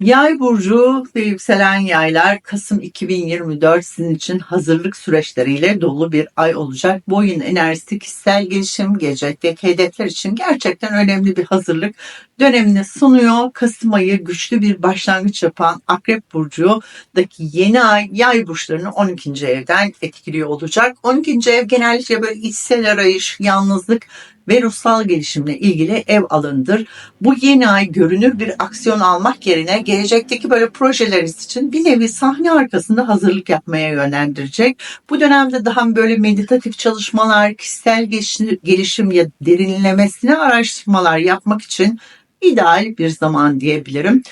Yay burcu ve yükselen yaylar Kasım 2024 sizin için hazırlık süreçleriyle dolu bir ay olacak. Bu ayın enerjisi kişisel gelişim, gelecekteki hedefler için gerçekten önemli bir hazırlık dönemini sunuyor. Kasım ayı güçlü bir başlangıç yapan Akrep Burcu'daki yeni ay yay burçlarını 12. evden etkiliyor olacak. 12. ev genellikle böyle içsel arayış, yalnızlık ve ruhsal gelişimle ilgili ev alanıdır. Bu yeni ay görünür bir aksiyon almak yerine gelecekteki böyle projeleriniz için bir nevi sahne arkasında hazırlık yapmaya yönlendirecek. Bu dönemde daha böyle meditatif çalışmalar, kişisel gelişim ya derinlemesine araştırmalar yapmak için ideal bir zaman diyebilirim.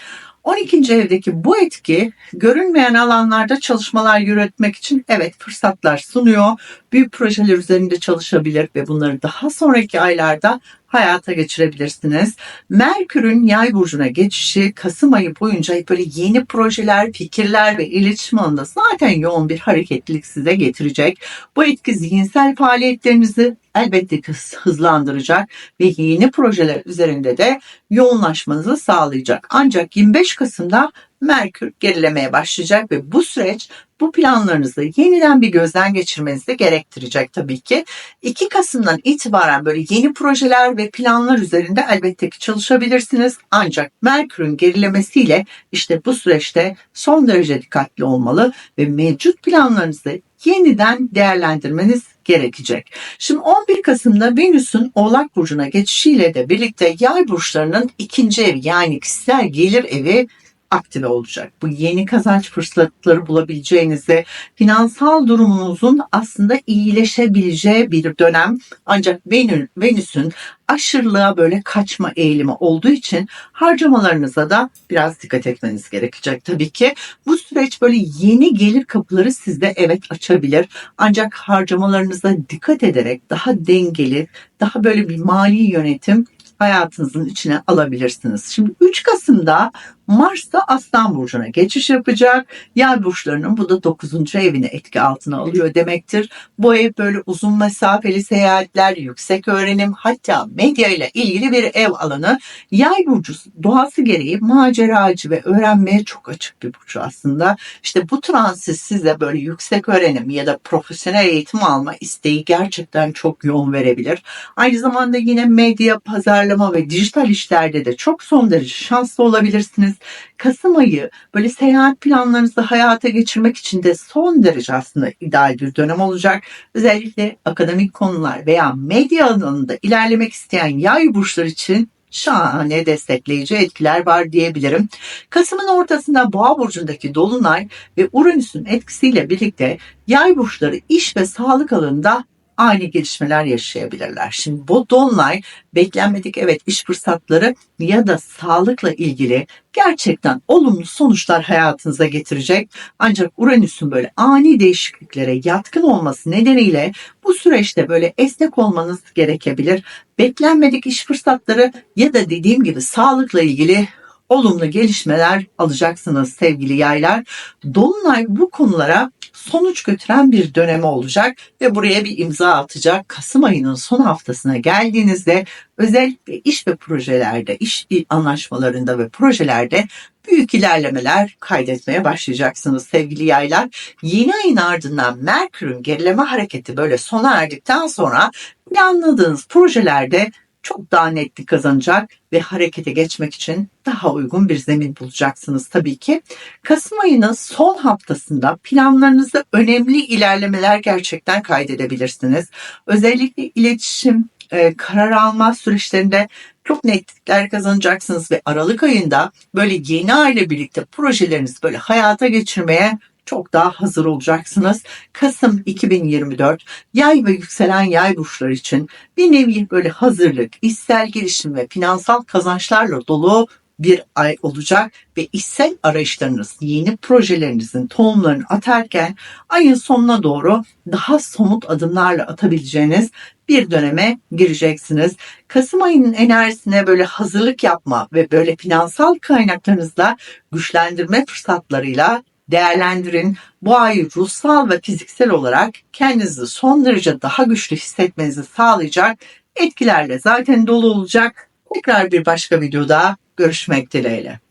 12. evdeki bu etki görünmeyen alanlarda çalışmalar yürütmek için evet fırsatlar sunuyor. Büyük projeler üzerinde çalışabilir ve bunları daha sonraki aylarda hayata geçirebilirsiniz. Merkür'ün yay burcuna geçişi Kasım ayı boyunca böyle yeni projeler, fikirler ve iletişim alanında zaten yoğun bir hareketlilik size getirecek. Bu etki zihinsel faaliyetlerinizi elbette hızlandıracak ve yeni projeler üzerinde de yoğunlaşmanızı sağlayacak. Ancak 25 Kasım'da Merkür gerilemeye başlayacak ve bu süreç bu planlarınızı yeniden bir gözden geçirmenizi de gerektirecek tabii ki. 2 Kasım'dan itibaren böyle yeni projeler ve planlar üzerinde elbette ki çalışabilirsiniz. Ancak Merkür'ün gerilemesiyle işte bu süreçte son derece dikkatli olmalı ve mevcut planlarınızı yeniden değerlendirmeniz gerekecek. Şimdi 11 Kasım'da Venüs'ün Oğlak Burcu'na geçişiyle de birlikte yay burçlarının ikinci evi yani kişisel gelir evi aktive olacak. Bu yeni kazanç fırsatları bulabileceğinizi, finansal durumunuzun aslında iyileşebileceği bir dönem. Ancak Venüs'ün aşırılığa böyle kaçma eğilimi olduğu için harcamalarınıza da biraz dikkat etmeniz gerekecek tabii ki. Bu süreç böyle yeni gelir kapıları sizde evet açabilir. Ancak harcamalarınıza dikkat ederek daha dengeli, daha böyle bir mali yönetim hayatınızın içine alabilirsiniz. Şimdi 3 Kasım'da Mars da Aslan Burcu'na geçiş yapacak. Yay burçlarının bu da 9. evini etki altına alıyor demektir. Bu ev böyle uzun mesafeli seyahatler, yüksek öğrenim hatta medya ile ilgili bir ev alanı. Yay burcu doğası gereği maceracı ve öğrenmeye çok açık bir burcu aslında. İşte bu transit size böyle yüksek öğrenim ya da profesyonel eğitim alma isteği gerçekten çok yoğun verebilir. Aynı zamanda yine medya, pazarlama ve dijital işlerde de çok son derece şanslı olabilirsiniz. Kasım ayı böyle seyahat planlarınızı hayata geçirmek için de son derece aslında ideal bir dönem olacak. Özellikle akademik konular veya medya alanında ilerlemek isteyen yay burçlar için şahane destekleyici etkiler var diyebilirim. Kasım'ın ortasında Boğa burcundaki dolunay ve Uranüs'ün etkisiyle birlikte yay burçları iş ve sağlık alanında ani gelişmeler yaşayabilirler. Şimdi bu dolunay beklenmedik evet iş fırsatları ya da sağlıkla ilgili gerçekten olumlu sonuçlar hayatınıza getirecek. Ancak Uranüs'ün böyle ani değişikliklere yatkın olması nedeniyle bu süreçte böyle esnek olmanız gerekebilir. Beklenmedik iş fırsatları ya da dediğim gibi sağlıkla ilgili olumlu gelişmeler alacaksınız sevgili yaylar. Dolunay bu konulara sonuç götüren bir dönemi olacak ve buraya bir imza atacak. Kasım ayının son haftasına geldiğinizde özellikle iş ve projelerde, iş anlaşmalarında ve projelerde büyük ilerlemeler kaydetmeye başlayacaksınız sevgili yaylar. Yeni ayın ardından Merkür'ün gerileme hareketi böyle sona erdikten sonra planladığınız projelerde çok daha netlik kazanacak ve harekete geçmek için daha uygun bir zemin bulacaksınız tabii ki. Kasım ayının son haftasında planlarınızda önemli ilerlemeler gerçekten kaydedebilirsiniz. Özellikle iletişim, e, karar alma süreçlerinde çok netlikler kazanacaksınız ve Aralık ayında böyle yeni aile birlikte projelerinizi böyle hayata geçirmeye çok daha hazır olacaksınız. Kasım 2024 yay ve yükselen yay burçlar için bir nevi böyle hazırlık, içsel gelişim ve finansal kazançlarla dolu bir ay olacak ve içsel arayışlarınız, yeni projelerinizin tohumlarını atarken ayın sonuna doğru daha somut adımlarla atabileceğiniz bir döneme gireceksiniz. Kasım ayının enerjisine böyle hazırlık yapma ve böyle finansal kaynaklarınızla güçlendirme fırsatlarıyla değerlendirin. Bu ay ruhsal ve fiziksel olarak kendinizi son derece daha güçlü hissetmenizi sağlayacak etkilerle zaten dolu olacak. Tekrar bir başka videoda görüşmek dileğiyle.